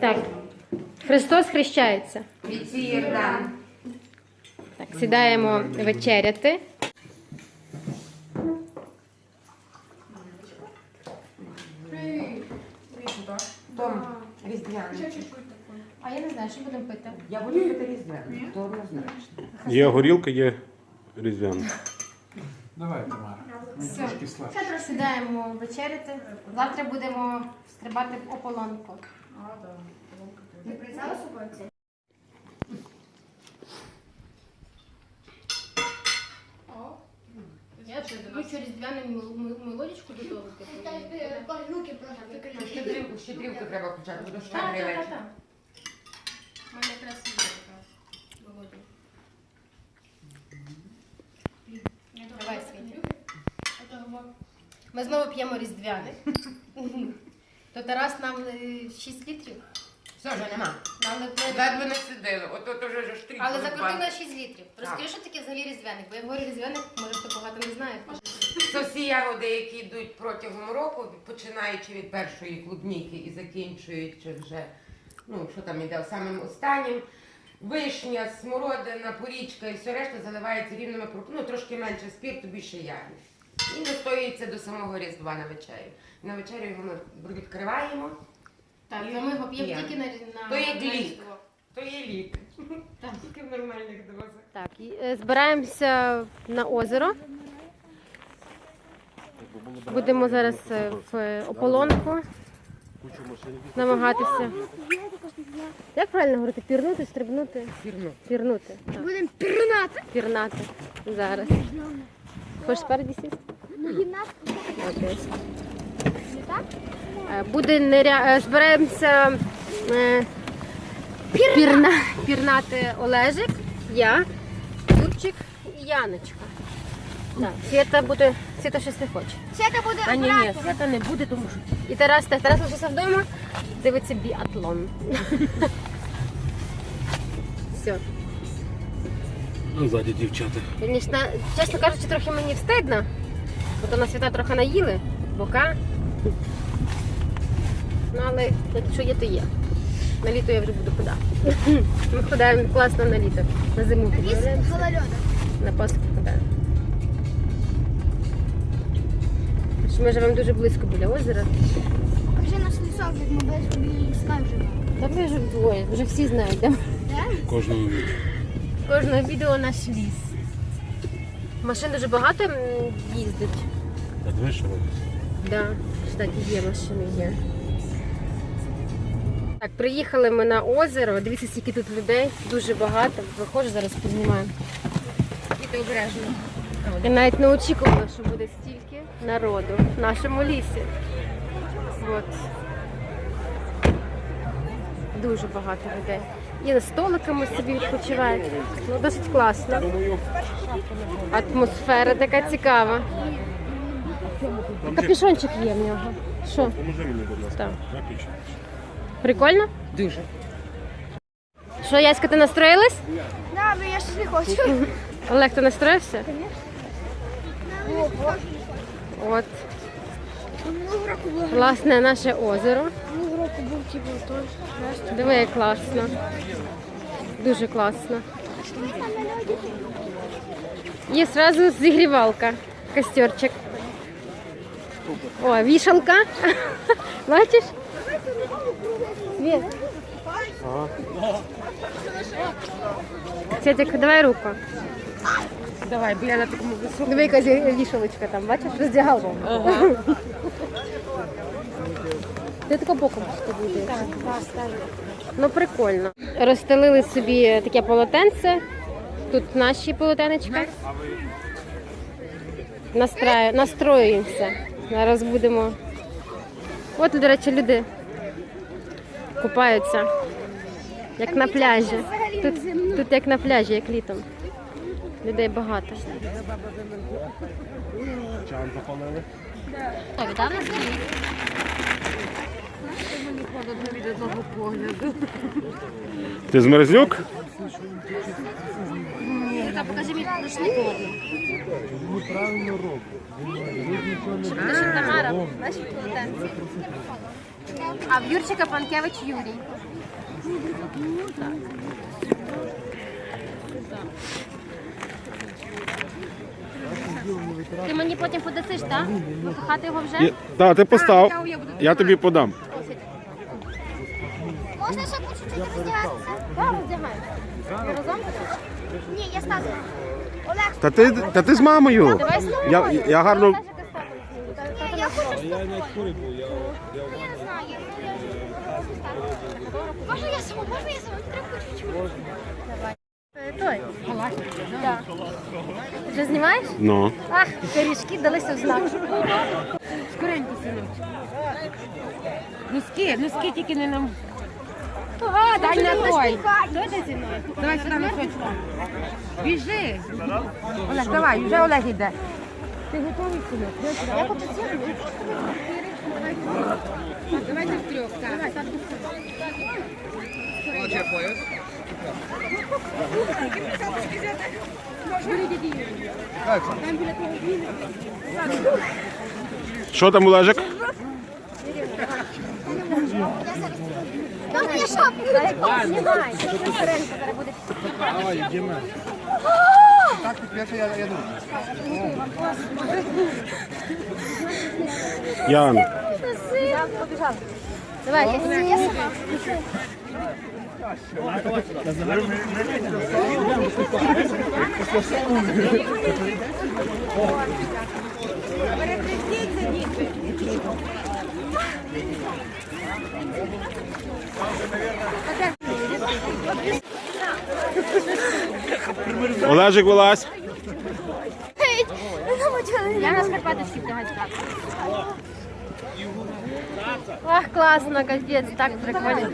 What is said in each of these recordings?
Так. Христос хрещається. Віці Єрдан. Так, сідаємо вечеряти. Том, різдвяний. А я не знаю, що будемо пити. Я різдвяний, то однозначно. Є горілка, є різдвяна. Давай, Тамара. Все. трошки слабше. Сідаємо вечеряти. Завтра будемо стрибати в ополонку. Ти прицяла собою це? Я хочу різдвяну мелодичку додати. Руки просто. Щедрівку, щедрівку треба так, так, вечір. У мене якраз є така. Давай, Світі. Ми знову п'ємо різдвяне. То Тарас нам 6 літрів. Все, вже нема. Ледве не сидили, ото то вже ж штрих. але закрутив на 6 літрів. Розкажи, що таке взагалі різдвяник? Бо я говорю різдвяник, може хто багато не знає. Всі ягоди, які йдуть протягом року, починаючи від першої клубніки і закінчуючи вже, ну що там іде, самим останнім. Вишня, смородина, порічка і все решта заливається рівними ну трошки менше спірту, більше ягід. І настоюється до самого Різдва на вечерю. На вечерю його ми відкриваємо, Так, то ми його п'ємо тільки на, на То є на лік. Різдво. то є лік. Так. Тільки в нормальних дозах. Так, і, е, збираємося на озеро. Будемо зараз е, в ополонку намагатися. Як правильно говорити? Пірнути, стрибнути? Фірну. Пірнути. Так. Будемо пірнати. Пірнати зараз. Хочеш спереді сісти? Е, Буде неря... е, збираємося е, пірна... пірнати Олежик, я, Юрчик і Яночка. Так, Свята буде, Свята щось не хоче. Свята буде А ні, ні, свята не буде, тому що І Тарас, так, Тарас лишився вдома, дивиться біатлон. Все. Ну, ззаді дівчата. Звісно, чесно кажучи, трохи мені встидно, бо то на свята трохи наїли, бока. Ну, але якщо є, то є. На літо я вже буду куди. Ми ходаємо класно на літо. На зиму підбираємося, на Пасху ходаємо. Що Ми живемо дуже близько біля озера. Покажи наш лісок, як ми без біля ліска живемо. Та ми вже двоє, вже всі знають, де ми. Кожного відео. Кожного відео наш ліс. Машин дуже багато їздить. А диви, що робить? Да, кстати, є машини, є. Так, приїхали ми на озеро. Дивіться, скільки тут людей, дуже багато. Виходжу, зараз познімаю. діти обережно. Я навіть не очікувала, що буде стільки народу в нашому лісі. От. Дуже багато людей. І за столиками собі відпочивають. Ну, досить класно. Атмосфера така цікава. Капюшончик є в нього. Що? Поможи мені, будь ласка. Так. Прикольно? Дуже. Що, Яська, ти настроїлась? Да, але я щось не хочу. Олег, ти настроївся? От, року було. власне, наше озеро. Минулого року був типу теж. Диви, як класно. Дуже класно. Є одразу зігрівалка, костерчик. О, вішалка. Бачиш? Світ. Світик, давай руку. Давай, бо я на такому високому. Диви, яка зі- вішалочка там, бачиш? Роздягалка. Ти тако боком буде. Так, так, Ну прикольно. Розстелили собі таке полотенце. Тут наші полотенечка. Настраю, настроюємося. Зараз будемо. От, до речі, люди купаються. Як на пляжі. Тут, тут як на пляжі, як літом. Людей багато. Чан запалили. Так, одного погляду. Ти змерзнюк? Та покажи мені рушник холодний. Тамара, наші полотенці. А в Юрчика Панкевич Юрій. Ти мені потім подасиш, так? Висухати його вже? Є- Та, ти постав. Я тобі подам. Можна ще по чуть-чуть роздягатися? Так, роздягай. Ви разом? Я ставлю. Олег, Та ти, та ти з мамою. Давай з тобою. Я, я гарно. ні, я хочу з тобою. Я не знаю. я- я- Можна я сама? Можна я сама? Треба чуть-чуть. Той. Так. Вже знімаєш? Ну. Ах, пиріжки далися в знак. Скоренько, синочку. Носки, носки тільки не нам. А, Дай на той. Йде? Давай сюди носочку. Біжи. Олег, давай, вже Олег іде. Ти готовий, синок? Я хочу. Давайте втрьох, так. Що там, Олежик? Можна я шапку? Знімай. Скоренько зараз буде. Яна. Я побіжала. Давай, я Я сама. Вилазь. Гей, не намочили. Я на Скарпатівській вдягачка. Ах, класно, капець, так прикольно.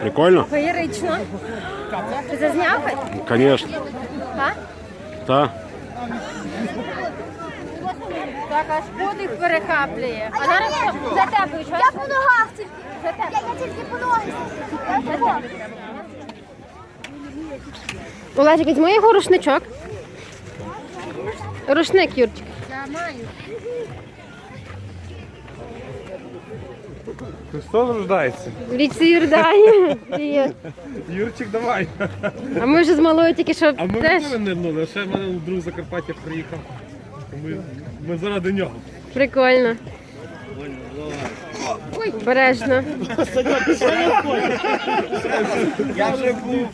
Прикольно? Феєрично. Ти зазняв хоч? Звісно. Так? Та. Так, аж подих перехаплює. А зараз за тебе, що? Я по ногах тільки. Олежик, візьми його рушничок. Рушник, Юрчик. Я маю. Христос рождається. Віці Юрдані. Юрчик, давай. А ми вже з малою тільки що А ми теж не нирнули, ще в мене друг з Закарпаття приїхав. Ми, ми заради нього. прикольно. Ой, бережно. Я вже був.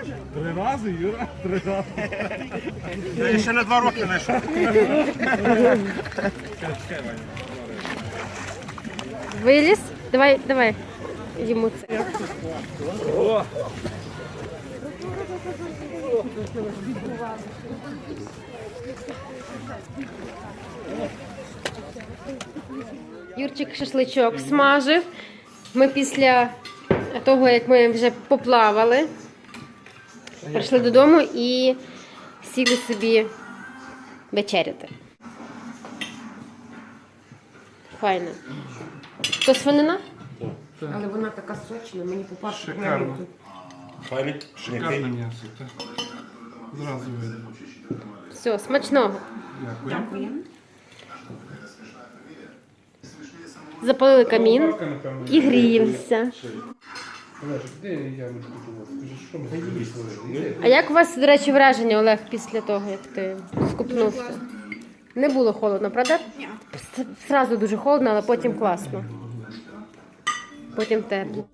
Три рази, Юра? Три рази. Я ще на два роки не йшов. Виліз. Давай, давай. Йому це. Юрчик шашличок смажив. Ми після того, як ми вже поплавали, прийшли додому і сіли собі вечеряти. Файно. То свинина? Але вона така сочна, мені попасти Шикарно. Файний. Шикарне м'ясо. так. Зразу видно. Все, смачного. Дякую. Запалили камін і гріємося. Де я не Скажи, що ми А як у вас, до речі, враження, Олег, після того, як ти скупнувся? Не було холодно, правда? Ні. Сразу дуже холодно, але потім класно. Потім тепло.